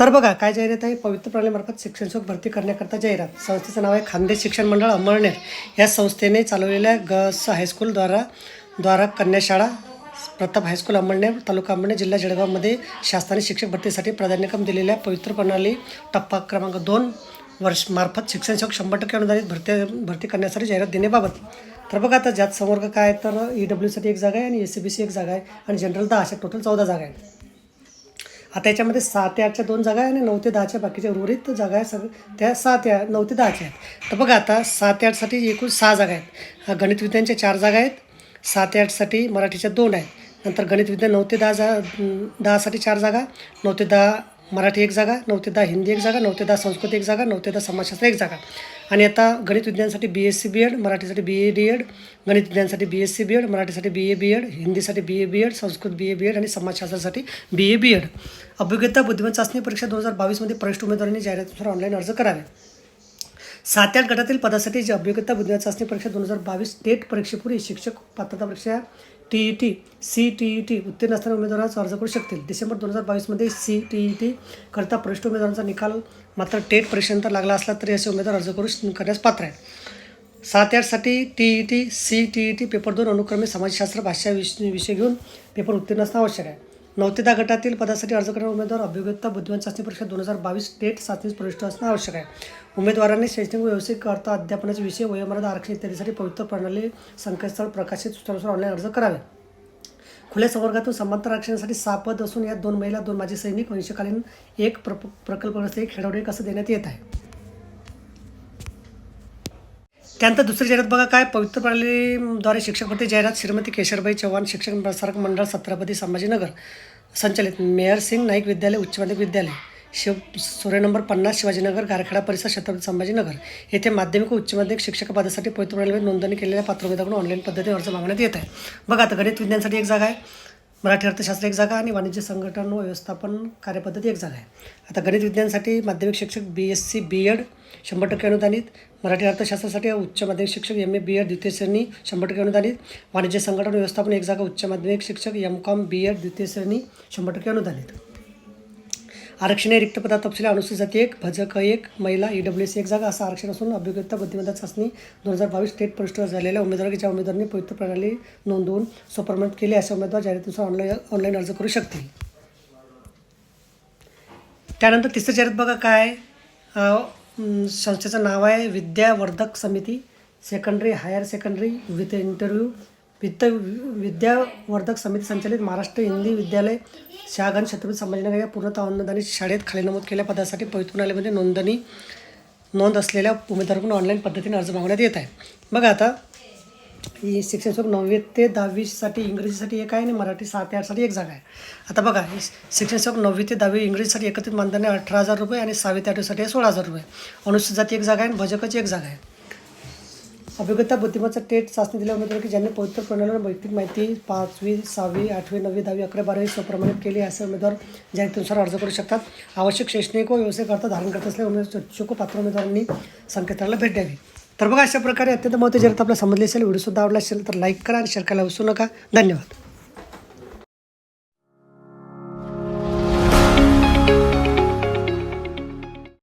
तर बघा काय जाहिरात आहे? पवित्र प्रणालीमार्फत शिक्षण सुख भरती करण्याकरता जाहिरात. संस्थेचं नाव आहे खानदेश शिक्षण मंडळ अंमळनेर या संस्थेने चालवलेल्या गस हायस्कूलद्वारा द्वारा कन्याशाळा प्रताप हायस्कूल अंमळनेर तालुका अंमळनेर जिल्हा जळगावमध्ये शासनाने शिक्षक भरतीसाठी प्राधान्यक्रम दिलेल्या पवित्र प्रणाली टप्पा क्रमांक दोन वर्ष मार्फत शिक्षण सेवक शंभर टक्के अनुदानित भरती भरती करण्यासाठी जाहिरात देण्याबाबत. तर बघा आता ज्यात समोर काय आहे तर ई डब्ल्यूसाठी एक जागा आहे आणि एस सी बी सी एक जागा आहे आणि जनरल दहा अशा टोटल चौदा जागा आहेत. आता याच्यामध्ये सहा ते आठच्या दोन जागा आहे आणि नऊ ते दहाच्या बाकीच्या उर्वरित जागा आहे सगळं त्या सहा ते नऊ ते दहाच्या आहेत. तर बघा आता सहा ते आठसाठी एकूण सहा जागा आहेत. हा गणित विज्ञानच्या चार जागा आहेत. सहा ते आठसाठी मराठीच्या दोन आहेत. नंतर गणित विज्ञान नऊ ते दहा जा दहासाठी चार जागा नऊ ते दहा मराठी एक जागा नऊ ते दहा हिंदी एक जागा नऊ ते दहा संस्कृत एक जागा नऊ ते दहा समाजशास्त्र एक जागा. आणि आता गणित विज्ञानसाठी B S C B Ed मराठीसाठी बी ए डी एड गणित विज्ञानसाठी B S C B Ed मराठीसाठी बी ए बी एड हिंदीसाठी B A B Ed Sanskrit B A B Ed आणि समाजशास्त्रासाठी बी ए बी एड अभिज्ञता बुद्धिमत्ता चाचणी परीक्षा दोन हजार बावीसमध्ये प्रविष्ट उमेदवारांनी जाहिरातीनुसार ऑनलाईन अर्ज करावे. सात आठ गटातील पदासाठी जी अभियोग्यता बुद्धिमत्ता चाचणी परीक्षा दोन हजार बावीस टेट परीक्षेपूर्वी शिक्षक पात्रता परीक्षा T E T C T E T उत्तीर्ण असणाऱ्या उमेदवारांचा अर्ज करू शकतील. डिसेंबर दोन हजार बावीसमध्ये सी टी ई टी करता प्रविष्ट उमेदवारांचा निकाल मात्र टेट परीक्षेनंतर लागला असला तरी असे उमेदवार अर्ज करू करण्यास पात्र आहेत. सात आठसाठी T E T C T E T paper दोन अनुक्रमे समाजशास्त्र भाषा विषय विषय घेऊन पेपर उत्तीर्ण असणं आवश्यक आहे. नऊ ते दहा गटातील पदासाठी अर्ज करणारे उमेदवार अभियोग्यता बुद्धिमान चाचणी परीक्षा दोन हजार बावीस स्टेट चाचणीस प्रविष्ट असणं आवश्यक आहे. उमेदवारांनी शैक्षणिक व व्यावसायिक करता अध्यापनाचे विषय वयोमर्यादा आरक्षण इत्यादीसाठी पवित्र प्रणाली संकेतस्थळ प्रकाशित सूत्रानुसार ऑनलाईन अर्ज करावे. खुल्या संवर्गातून समांतर आरक्षणासाठी सहा पद असून यात दोन महिला दोन माजी सैनिक वंशकालीन एक प्र प्रकल्पग्रस्त एक खेळाडू एक असं देण्यात येत आहे. त्यानंतर दुसरी जाहिरात बघा काय? पवित्र प्रणालीद्वारे शिक्षक भरती जाहिरात श्रीमती केशरबाई चव्हाण शिक्षक प्रसारक मंडळ छत्रपती संभाजीनगर. संचालित मेयर सिंग नाईक विद्यालय उच्च माध्यमिक विद्यालय. शिव सूर्य नंबर पन्नास शिवाजीनगर गारखेडा परिसर छत्रपती संभाजीनगर. येथे माध्यमिक व उच्च माध्यमिक शिक्षक पदासाठी पवित्र प्रणालीमध्ये नोंदणी केलेल्या पात्र ऑनलाईन पद्धतीने अर्ज मागण्यात येत आहे. बघा आता गणित विज्ञानसाठी एक जागा आहे. मराठी अर्थशास्त्र एक जागा आणि वाणिज्य संघटन व व्यवस्थापन कार्यपद्धती एक जागा आहे. आता गणित विज्ञानसाठी माध्यमिक शिक्षक B S C B Ed शंभर टक्के अनुदानित. मराठी अर्थशास्त्रासाठी उच्च माध्यमिक शिक्षक एम ए बी एड द्वितीय श्रेणी शंभर टक्के अनुदानित. वाणिज्य संघटन व्यवस्थापन एक जागा उच्च माध्यमिक शिक्षक एम कॉम बी एड द्वितीय श्रेणी शंभर टक्के अनुदानित. आरक्षणीय रिक्त पदा तपशील अनुसूचित जाती एक भजक एक महिला ई डब्ल्यू सी एक जागा असं आरक्षण असून अभियोग्यता बुद्धिमत्ता चाचणी दोन हजार बावीस स्टेट परिष्ठ झालेल्या उमेदवारीच्या उमेदवारांनी पवित्र प्रणाली नोंदवून स्वप्रमाणित केले असे उमेदवार जाहिरातीनुसार ऑनलाईन ऑनलाईन अर्ज करू शकतील. त्यानंतर तिसरं जाहिरात बघा काय संस्थेचं नाव आहे Vidyavardhak Samiti secondary higher secondary with interview वित्त विद्यावर्धक समिती संचालित महाराष्ट्र हिंदी विद्यालय शहागण छत्रपती संभाजीनगर या पूर्णतः अनुदानित शाळेत खाली नमूद केल्या पदासाठी पवित्र नोंदणी नोंद असलेल्या उमेदवाराकडून ऑनलाईन पद्धतीने अर्ज मागवण्यात येत आहे. बघा आता ही शिक्षण शुल्क नववी ते दहावीसाठी इंग्रजीसाठी एक आहे आणि मराठी सहा ते आठसाठी एक जागा आहे. आता बघा शिक्षण शुल्क नववी ते दहावी इंग्रजीसाठी एकत्रित मानधने अठरा हजार रुपये आणि सहावी ते आठवीसाठी सोळा हजार रुपये. अनुसूचित जाती एक जागा आहे आणि भजकाची एक जागा आहे. अभिज्ञता बुद्धिमत्ता टेट चाचणी दिल्या उमेदवार की ज्यांनी पवित्र प्रणालीवर वैयक्तिक माहिती पाचवी सहावी आठवी नववी दहावी अकरा बारावी स्वप्रमाणित केली असे उमेदवार जाहिरातीनुसार अर्ज करू शकतात. आवश्यक शैक्षणिक व व्यवसाय करता धारण करत असल्या उमेदवार इच्छुक पात्र उमेदवारांनी संकेताला भेट द्यावी. तर बघा अशा प्रकारे अत्यंत महत्त्वाची जर आपल्याला समजली असेल व्हिडिओसुद्धा आवडला असेल तर लाईक करा आणि शेअर करायला विसरू नका. धन्यवाद.